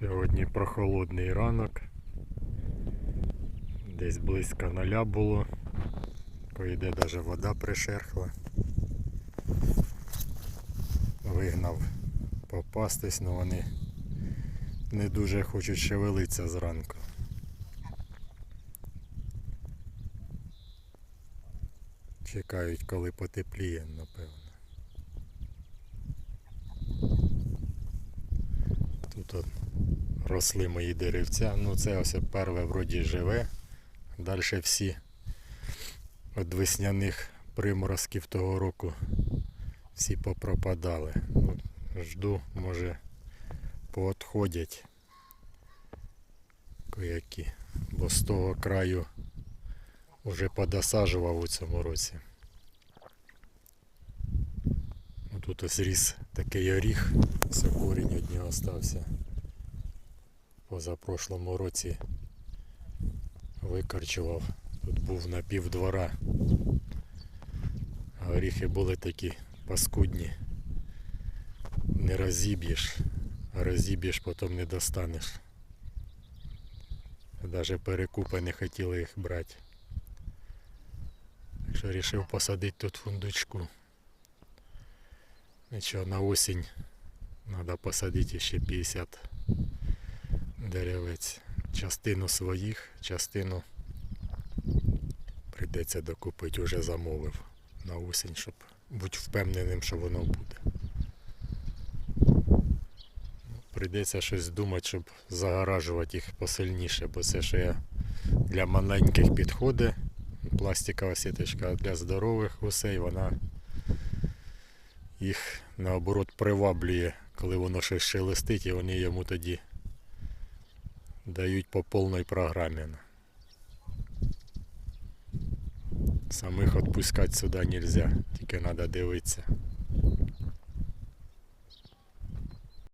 Сьогодні прохолодний ранок. Десь близько ноля було. Коїде навіть вода пришерхла. Вигнав попастись, але вони не дуже хочуть шевелитися зранку. Чекають, коли потепліє, напевно. Тут от росли мої деревця. Ну це ось перве вроді живе. Далі всі від весняних приморозків того року всі попропадали. Ну, жду, може поотходять коякі. Бо з того краю вже подосаджував у цьому році. Тут ось ріс такий оріх, все корінь від нього стався. Позапрошлому році викорчував. Тут був на пів двора. Горіхи були такі паскудні. Не розіб'єш, а розіб'єш, потім не достанеш. Навіть перекупи не хотіли їх брати. Так що вирішив посадити тут фундучку. Нічого, на осінь треба посадити ще 50 деревець. Частину своїх, частину прийдеться докупити, вже замовив на осінь, щоб бути впевненим, що воно буде. Ну, Прийдеться щось думати, щоб загоражувати їх посильніше, бо це ще для маленьких підходить. Пластикова сіточка, а для здорових гусей вона їх наоборот приваблює, коли воно щось шелестить, і вони йому тоді дають по повній програмі. Самих відпускати сюди нельзя, тільки треба дивитися.